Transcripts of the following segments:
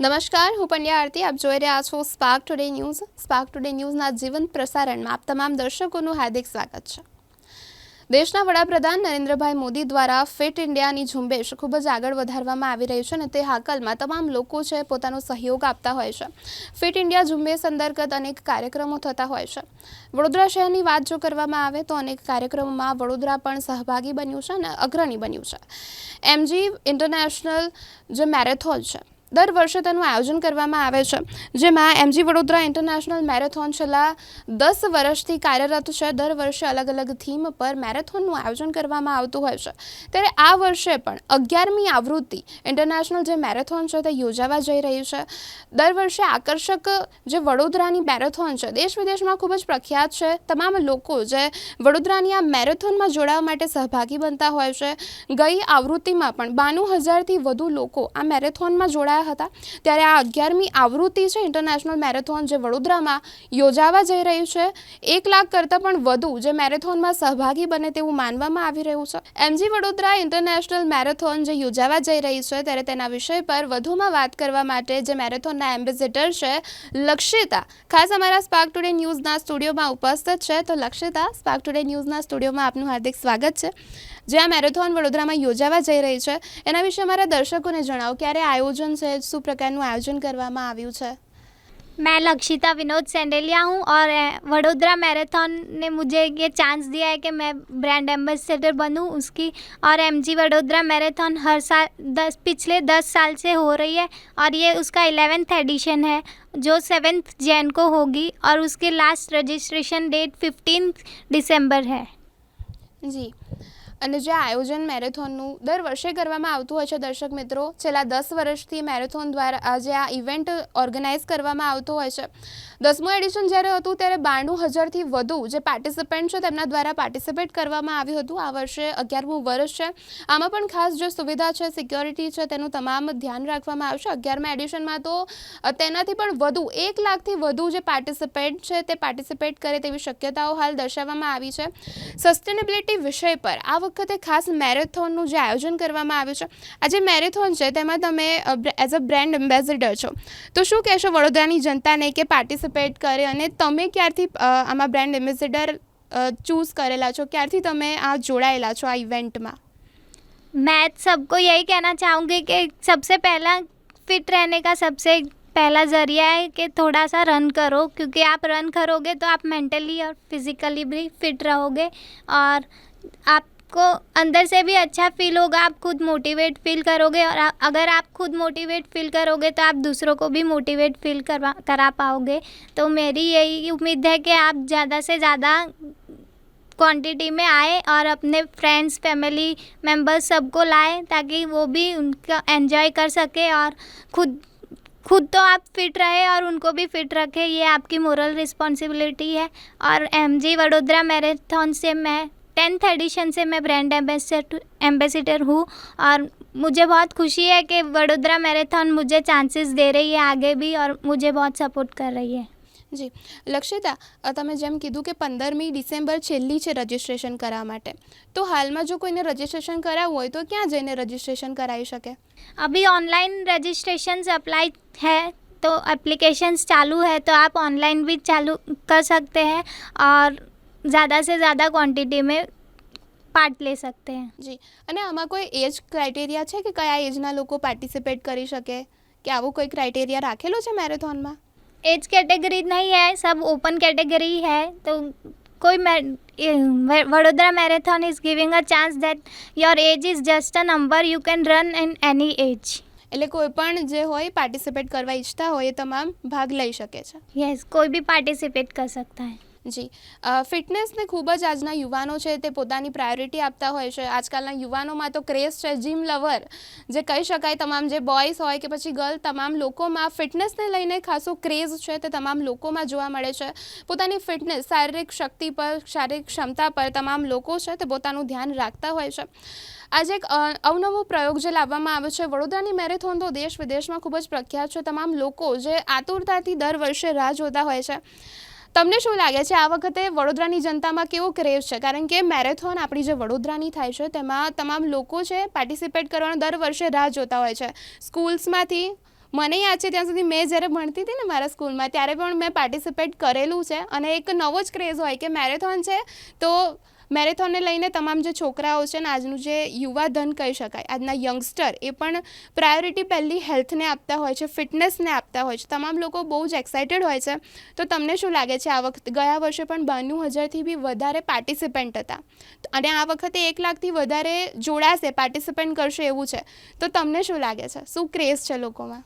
નમસ્કાર, હું પંડ્યા આરતી. આપ જોઈ રહ્યા છો Spark Today News Spark Today ન્યૂઝના જીવંત પ્રસારણમાં આપ તમામ દર્શકોનું હાર્દિક સ્વાગત છે. દેશના વડાપ્રધાન નરેન્દ્રભાઈ મોદી દ્વારા ફિટ ઇન્ડિયાની ઝુંબેશ ખૂબ જ આગળ વધારવામાં આવી રહી છે અને તે હાકલમાં તમામ લોકો છે પોતાનો સહયોગ આપતા હોય છે. ફિટ ઇન્ડિયા ઝુંબેશ અંતર્ગત અનેક કાર્યક્રમો થતા હોય છે. વડોદરા શહેરની વાત જો કરવામાં આવે તો અનેક કાર્યક્રમોમાં વડોદરા પણ સહભાગી બન્યું છે અને અગ્રણી બન્યું છે. એમજી ઇન્ટરનેશનલ જે મેરેથોન છે દર વર્ષે તેનું આયોજન કરવામાં આવે છે. જેમાં એમજી વડોદરા ઇન્ટરનેશનલ મેરેથોન છેલ્લા દસ વર્ષથી કાર્યરત છે. દર વર્ષે અલગ અલગ થીમ પર મેરેથોનનું આયોજન કરવામાં આવતું હોય છે. ત્યારે આ વર્ષે પણ અગિયારમી આવૃત્તિ ઇન્ટરનેશનલ જે મેરેથોન છે તે યોજાવા જઈ રહી છે. દર વર્ષે આકર્ષક જે વડોદરાની મેરેથોન છે, દેશ વિદેશમાં ખૂબ જ પ્રખ્યાત છે. તમામ લોકો જે વડોદરાની આ મેરેથોનમાં જોડાવા માટે સહભાગી બનતા હોય છે. ગઈ આવૃત્તિમાં પણ બાણું હજારથી વધુ લોકો આ મેરેથોનમાં જોડાયા હતા. ત્યારે આ અગિયારમી આવૃત્તિ છે ઇન્ટરનેશનલ મેરેથોન જે વડોદરામાં યોજાવા જઈ રહ્યું છે. એક લાખ કરતાં પણ વધુ જે મેરેથોનમાં સહભાગી બને તેવું માનવામાં આવી રહ્યું છે. એમજી વડોદરા ઇન્ટરનેશનલ મેરેથોન જે યોજાવા જઈ રહી છે ત્યારે તેના વિષય પર વધુમાં વાત કરવા માટે જે મેરેથોનના એમ્બેસેડર છે લક્ષિતા, ખાસ અમારા સ્પાર્ક ટુડે ન્યૂઝના સ્ટુડિયોમાં ઉપસ્થિત છે. તો લક્ષિતા સ્પાર્ક ટુડે ન્યૂઝના સ્ટુડિયોમાં આપનું હાર્દિક સ્વાગત છે. જે આ મેરેથોન વડોદરામાં યોજાવા જઈ રહી છે એના વિશે અમારા દર્શકોને જણાવો ક્યારે આયોજન છે શું પ્રકારનું આયોજન કરવામાં આવ્યું છે मैं लक्षिता विनोद सेंडेलिया हूँ और अ, वडोदरा मैराथन ने मुझे ये चांस दिया है कि मैं ब्रांड एम्बेसडर बनूँ उसकी और एमजी वडोदरा मैराथन हर साल दस पिछले दस साल से हो रही है और ये उसका इलेवेंथ एडिशन है जो सेवेंथ जैन को होगी और उसके लास्ट रजिस्ट्रेशन डेट फिफ्टीन दिसंबर है જી અને જે આયોજન મેરેથોનનું દર વર્ષે કરવામાં આવતું હોય છે, દર્શક મિત્રો, છેલ્લા દસ વર્ષથી મેરેથોન દ્વારા જે આ ઇવેન્ટ ઓર્ગેનાઇઝ કરવામાં આવતો હોય છે. દસમું એડિશન જ્યારે હતું ત્યારે બાણું હજારથી વધુ જે પાર્ટિસિપન્ટ છે તેમના દ્વારા પાર્ટિસિપેટ કરવામાં આવ્યું હતું. આ વર્ષે અગિયારમું વર્ષ છે. આમાં પણ ખાસ જે સુવિધા છે સિક્યોરિટી છે, તેનું તમામ ધ્યાન રાખવામાં આવશે. અગિયારમા એડિશનમાં તો તેનાથી પણ વધુ એક લાખથી વધુ જે પાર્ટિસિપેન્ટ છે તે પાર્ટિસિપેટ કરે તેવી શક્યતાઓ હાલ દર્શાવવામાં આવી છે. સસ્ટેનેબિલિટી વિષય પર આ વખતે ખાસ મેરેથોનનું જે આયોજન કરવામાં આવ્યું છે. આ જે મેરેથોન છે તેમાં તમે એઝ અ બ્રેન્ડ એમ્બેસેડર છો. તો શું કહેશો વડોદરાની જનતાને કે પાર્ટિસિપેટ કરે અને તમે ક્યારથી અ, આમાં બ્રેન્ડ એમ્બેસેડર ચૂઝ કરેલા છો ક્યારથી તમે આ જોડાયેલા છો આ ઇવેન્ટમાં मैं सबको यही कहना चाहूँगी कि सबसे पहला फिट रहने का सबसे पहला ज़रिया है कि थोड़ा सा रन करो क्योंकि आप रन करोगे तो आप मेंटली और फिज़िकली भी फिट रहोगे और आपको अंदर से भी अच्छा फील होगा, आप खुद मोटिवेट फील करोगे और अगर आप खुद मोटिवेट फील करोगे तो आप दूसरों को भी मोटिवेट फील करवा, करा पाओगे। तो मेरी यही उम्मीद है कि आप ज़्यादा से ज़्यादा क्वांटिटी में आए और अपने फ्रेंड्स फैमिली मेंबर्स सबको लाए ताकि वो भी उनका एंजॉय कर सके और खुद खुद तो आप फिट रहे और उनको भी फिट रखें, ये आपकी मोरल रिस्पॉन्सिबिलिटी है। और एम जी वडोदरा मैराथन से मैं टेंथ एडिशन से मैं ब्रांड एम्बेसडर एम्बेसडर हूँ और मुझे बहुत खुशी है कि वडोदरा मैराथन मुझे चांसेस दे रही है आगे भी और मुझे बहुत सपोर्ट कर रही है જી લક્ષિતા અ, તમે જેમ કીધું કે પંદરમી ડિસેમ્બર છેલ્લી છે રજિસ્ટ્રેશન કરાવવા માટે તો હાલમાં જો કોઈને રજિસ્ટ્રેશન કરાવવું હોય તો ક્યાં જઈને રજિસ્ટ્રેશન કરાવી શકે अभी ऑनलाइन रजिस्ट्रेशन अप्लाई है तो एप्लीकेशंस चालू है तो आप ऑनलाइन भी चालू कर सकते हैं और ज़्यादा से ज़्यादा क्वांटिटी में पार्ट ले सकते हैं જી અને આમાં કોઈ એજ ક્રાઇટેરિયા છે કે કયા એજના લોકો પાર્ટિસિપેટ કરી શકે કે આવો કોઈ ક્રાઇટેરિયા રાખેલો છે મેરેથોનમાં एज कैटेगरी नहीं है सब ओपन कैटेगरी है तो कोई मै- Vadodara marathon is giving a chance that your age is just a number you can run in any age એટલે કોઈ પણ જે હોય પાર્ટિસિપેટ કરવા ઈચ્છતા હોય એ તમામ ભાગ લઈ શકે છે यस कोई भी पार्टिसिपेट कर सकता है જી. ફિટનેસને ખૂબ જ આજના યુવાનો છે તે પોતાની પ્રાયોરિટી આપતા હોય છે. આજકાલના યુવાનોમાં તો ક્રેઝ છે જીમ લવર જે કહી શકાય તમામ જે બોયઝ હોય કે પછી ગર્લ તમામ લોકોમાં ફિટનેસને લઈને ખાસો ક્રેઝ છે તે તમામ લોકોમાં જોવા મળે છે. પોતાની ફિટનેસ શારીરિક શક્તિ પર, શારીરિક ક્ષમતા પર તમામ લોકો છે તે પોતાનું ધ્યાન રાખતા હોય છે. આજે એક અવનવો પ્રયોગ જે લાવવામાં આવ્યો છે, વડોદરાની મેરેથોન તો દેશ વિદેશમાં ખૂબ જ પ્રખ્યાત છે. તમામ લોકો જે આતુરતાથી દર વર્ષે રાહ જોતા હોય છે. તમને શું લાગે છે આ વખતે વડોદરાની જનતામાં કેવો ક્રેઝ છે? કારણ કે મેરેથોન આપણી જે વડોદરાની થાય છે, તેમાં તમામ લોકો છે પાર્ટિસિપેટ કરવાનો દર વર્ષે રાહ જોતા હોય છે. સ્કૂલ્સમાંથી મને યાદ છે ત્યાં સુધી મેં જ્યારે ભણતી હતી ને મારા સ્કૂલમાં, ત્યારે પણ મેં પાર્ટિસિપેટ કરેલું છે. અને એક નવો જ ક્રેઝ હોય કે મેરેથોન છે, તો મેરેથોનને લઈને તમામ જે છોકરાઓ છે ને આજનું જે યુવા ધન કહી શકાય, આજના યંગસ્ટર એ પણ પ્રાયોરિટી પહેલી હેલ્થને આપતા હોય છે ફિટનેસને આપતા હોય છે. તમામ લોકો બહુ જ એક્સાઇટેડ હોય છે. તો તમને શું લાગે છે? આ વખતે ગયા વર્ષે પણ બાણું હજારથી બી વધારે પાર્ટિસિપન્ટ હતા. અને આ વખતે એક લાખથી વધારે જોડાશે પાર્ટિસિપેન્ટ કરશે એવું છે. તો તમને શું લાગે છે? શું ક્રેઝ છે લોકોમાં?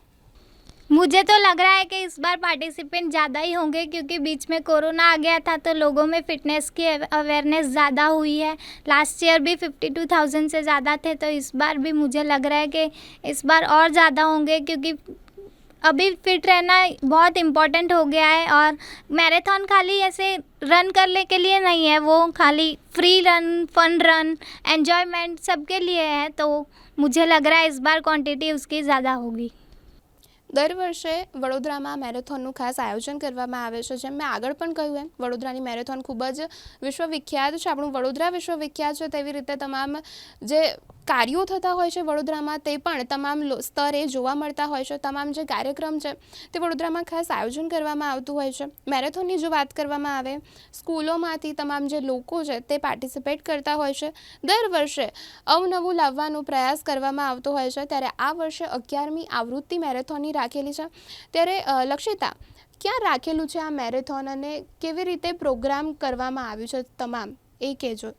मुझे तो लग रहा है कि इस बार पार्टिसिपेंट ज़्यादा ही होंगे क्योंकि बीच में कोरोना आ गया था तो लोगों में फिटनेस की अवेयरनेस ज़्यादा हुई है। लास्ट ईयर भी फिफ्टी टू थाउज़ेंड से ज़्यादा थे तो इस बार भी मुझे लग रहा है कि इस बार और ज़्यादा होंगे क्योंकि अभी फिट रहना बहुत इम्पोर्टेंट हो गया है और मैराथन खाली ऐसे रन करने के लिए नहीं है, वो खाली free run fun run enjoyment सबके लिए है तो मुझे लग रहा है इस बार क्वांटिटी उसकी ज़्यादा होगी। દર વર્ષે વડોદરામાં મેરેથોનનું ખાસ આયોજન કરવામાં આવે છે, જેમ મેં આગળ પણ કહ્યું એમ, વડોદરાની મેરેથોન ખૂબ જ વિશ્વવિખ્યાત છે. આપણું વડોદરા વિશ્વવિખ્યાત છે તેવી રીતે તમામ જે કાર્યો થતા હોય છે વડોદરામાં, તે પણ તમામ સ્તરે જોવા મળતા હોય છે. તમામ જે કાર્યક્રમ છે, તે વડોદરામાં ખાસ આયોજન કરવામાં આવતું હોય છે. મેરેથોનની જો વાત કરવામાં આવે, સ્કૂલોમાંથી તમામ જે લોકો છે, તે પાર્ટિસિપેટ કરતા હોય છે. દર વર્ષે અવનવું લાવવાનો પ્રયાસ કરવામાં આવતો હોય છે. ત્યારે આ વર્ષે અગિયારમી આવૃત્તિ મેરેથોનની રાખેલી છે. ત્યારે લક્ષિતા, ક્યાં રાખેલું છે આ મેરેથોન અને કેવી રીતે પ્રોગ્રામ કરવામાં આવ્યું છે તમામ? એ કહેજો.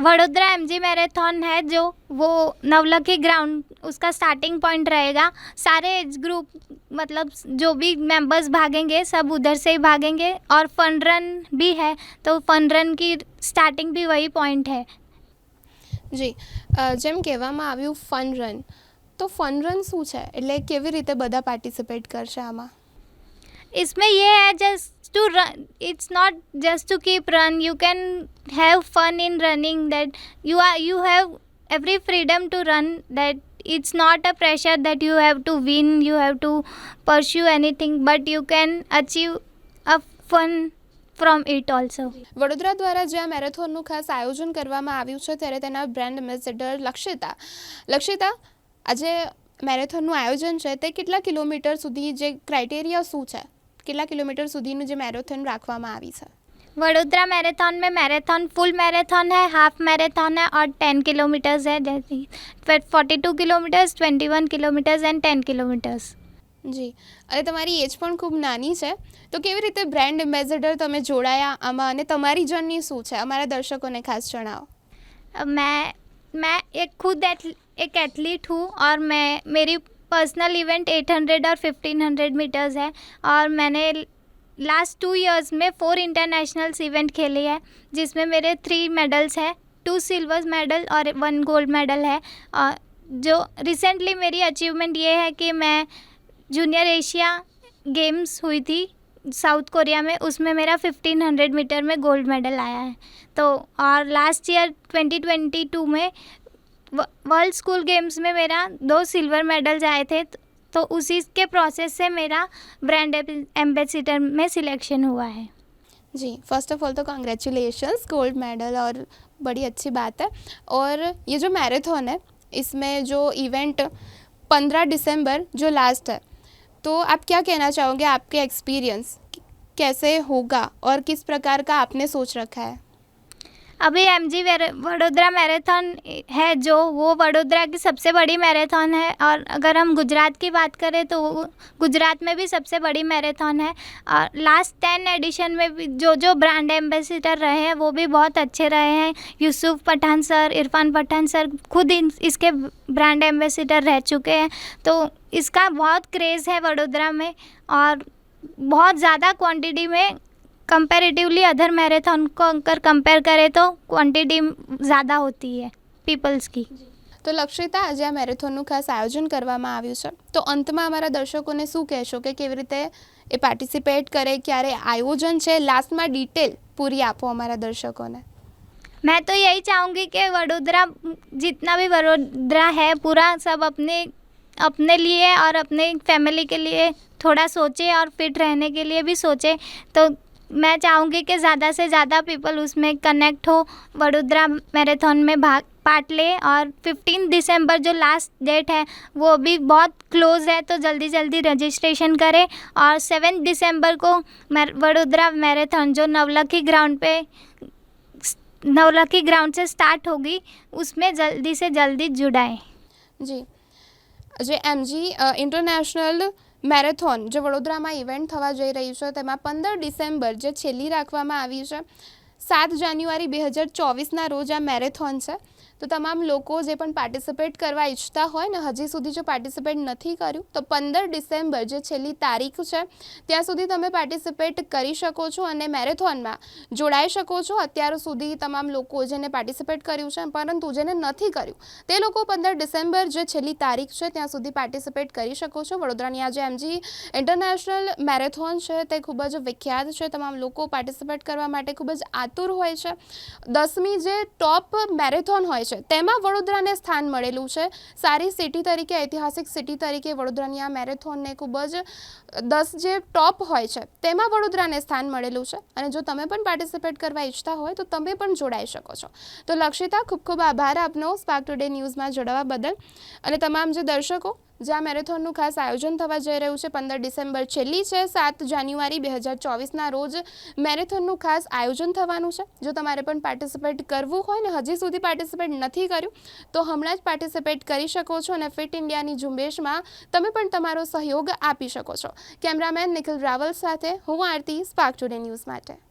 वडोदरा एम जी मैराथन है जो वो नवलखी ग्राउंड उसका स्टार्टिंग पॉइंट रहेगा सारे एज ग्रुप मतलब जो भी मेंबर्स भागेंगे सब उधर से ही भागेंगे और फन रन भी है तो फन रन की स्टार्टिंग भी वही पॉइंट है જી અ, જેમ કહેવામાં આવ્યું ફન રન તો ફન રન શું છે એટલે કેવી રીતે બધા પાર્ટિસિપેટ કરશે આમાં इसमें ये है just to run it's not just to keep run you can have fun in running that you are you have every freedom to run that it's not a pressure that you have to win you have to pursue anything but you can achieve a fun from it also Vadodara દ્વારા જે આ મેરેથોનનું ખાસ આયોજન કરવામાં આવ્યું છે ત્યારે તેના બ્રાન્ડ એમ્બેસેડર લક્ષિતા લક્ષિતા આજે મેરેથોનનું આયોજન છે તે કેટલા કિલોમીટર સુધી જે ક્રાઇટેરિયા શું છે કેટલા કિલોમીટર સુધીનું જે મેરેથોન રાખવામાં આવી છે वडोदरा मैराथन में मैराथन फुल मैराथन है हाफ मैराथन है और टेन किलोमीटर्स है जैसे forty two kilometres twenty one kilometres and ten kilometres જી અને તમારી એજ પણ ખૂબ નાની છે તો કેવી રીતે બ્રાન્ડ એમ્બેસેડર તમે જોડાયા આમાં અને તમારી જર્ની શું છે અમારા દર્શકોને ખાસ જણાવો अब मैं मैं एक खुद एथ, एक एथलीट हूँ और मैं मेरी पर्सनल इवेंट 800 और 1500 मीटर्स है। और मैंने लास्ट टू इयर्स में फोर इंटरनेशनल्स इवेंट खेले हैं, जिसमें मेरे थ्री मेडल्स हैं टू सिल्वर मेडल और वन गोल्ड मेडल है। और जो रिसेंटली मेरी अचीवमेंट ये है कि मैं जूनियर एशिया गेम्स हुई थी साउथ कोरिया में, उसमें मेरा 1500 मीटर में गोल्ड मेडल आया है। तो और लास्ट ईयर 2022 में वर्ल्ड स्कूल गेम्स में मेरा दो सिल्वर मेडल्स आए थे तो उसी के प्रोसेस से मेरा ब्रांड एम्बेसडर में सिलेक्शन हुआ है। जी फ़र्स्ट ऑफ़ ऑल तो कॉन्ग्रेचुलेशंस गोल्ड मेडल और बड़ी अच्छी बात है। और ये जो मैराथन है, इसमें जो इवेंट पंद्रह दिसंबर जो लास्ट है तो आप क्या कहना चाहोगे आपके एक्सपीरियंस कैसे होगा और किस प्रकार का आपने सोच रखा है? अभी एम जी वडोदरा मैराथन है जो, वो वडोदरा की सबसे बड़ी मैराथन है और अगर हम गुजरात की बात करें तो गुजरात में भी सबसे बड़ी मैराथन है। और लास्ट टेन एडिशन में भी जो जो ब्रांड एम्बेसडर रहे हैं, वो भी बहुत अच्छे रहे हैं। यूसुफ पठान सर इरफान पठान सर खुद इन, इसके ब्रांड एम्बेसडर रह चुके हैं। तो इसका बहुत क्रेज़ है वडोदरा में और बहुत ज़्यादा क्वांटिटी में कंपैरेटिवली अदर मैराथन को अगर कंपेयर करें तो क्वांटिटी ज़्यादा होती है पीपल्स की તો લક્ષિતા આજે આ મેરેથોનનું ખાસ આયોજન કરવામાં આવ્યું છે તો અંતમાં અમારા દર્શકોને શું કહેશો કે કેવી રીતે એ પાર્ટિસિપેટ કરે ક્યારે આયોજન છે લાસ્ટમાં ડિટેલ પૂરી આપો અમારા દર્શકોને मैं तो यही चाहूँगी कि वडोदरा जितना भी वडोदरा है पूरा सब अपने अपने लिए और अपने फैमिली के लिए थोड़ा सोचे और फिट रहने के लिए भी सोचे तो मैं चाहूँगी कि ज़्यादा से ज़्यादा पीपल उसमें कनेक्ट हो, वडोदरा मैराथन में भाग पार्ट ले और फिफ्टीन दिसंबर जो लास्ट डेट है, वो भी बहुत क्लोज है तो जल्दी जल्दी रजिस्ट्रेशन करें और सेवन दिसंबर को वडोदरा मैराथन जो नवलखी ग्राउंड पे, नवलखी ग्राउंड से स्टार्ट होगी, उसमें जल्दी से जल्दी जुड़ाएँ। જી જે એમજી ઇન્ટરનેશનલ મેરેથોન જે વડોદરામાં ઇવેન્ટ થવા જઈ રહી છે, તેમાં પંદર ડિસેમ્બર જે છેલ્લી રાખવામાં આવી છે, સાત જાન્યુઆરી બે હજાર ચોવીસના રોજ આ મેરેથોન છે. તો તમામ લોકો જે પણ પાર્ટિસિપેટ કરવા ઈચ્છતા હોય ને, હજી સુધી જો પાર્ટિસિપેટ નથી કર્યું, તો પંદર ડિસેમ્બર જે છેલ્લી તારીખ છે, ત્યાં સુધી તમે પાર્ટિસિપેટ કરી શકો છો અને મેરેથોનમાં જોડાઈ શકો છો. અત્યાર સુધી તમામ લોકો જેને પાર્ટિસિપેટ કર્યું છે, પરંતુ જેને નથી કર્યું, તે લોકો પંદર ડિસેમ્બર જે છેલ્લી તારીખ છે, ત્યાં સુધી પાર્ટિસિપેટ કરી શકો છો. વડોદરાની આજે એમજી ઇન્ટરનેશનલ મેરેથોન છે, તે ખૂબ જ વિખ્યાત છે. તમામ લોકો પાર્ટિસિપેટ કરવા માટે ખૂબ જ આતુર હોય છે. દસમી જે ટોપ મેરેથોન હોય છે. તેમાં વડોદરાને સ્થાન મળેલું છે. સારી સિટી તરીકે, ઐતિહાસિક સિટી તરીકે વડોદરાની આ મેરેથોનને ખૂબ જ દસ જે ટોપ હોય છે, તેમાં વડોદરાને સ્થાન મળેલું છે. અને જો તમે પણ પાર્ટિસિપેટ કરવા ઈચ્છતા હોય, તો તમે પણ જોડાઈ શકો છો. તો લક્ષિતા, ખૂબ ખૂબ આભાર આપનો સ્પાર્ક ટુડે ન્યૂઝમાં જોડાવા બદલ. અને તમામ જે દર્શકો જે આ મેરેથોનનું ખાસ આયોજન થવા જઈ રહ્યું છે. પંદર ડિસેમ્બર છેલ્લી છે, સાત જાન્યુઆરી બે હજાર ચોવીસના રોજ મેરેથોનનું ખાસ આયોજન થવાનું છે. જો તમારે પણ પાર્ટિસિપેટ કરવું હોય ને, હજી સુધી પાર્ટિસિપેટ નથી કર્યું, તો હમણાં જ પાર્ટિસિપેટ કરી શકો છો અને ફિટ ઇન્ડિયાની ઝુંબેશમાં તમે પણ તમારો સહયોગ આપી શકો છો. કેમેરામેન નિખિલ રાવલ સાથે હું આરતી, સ્પાર્ક ટુડે ન્યૂઝ માટે.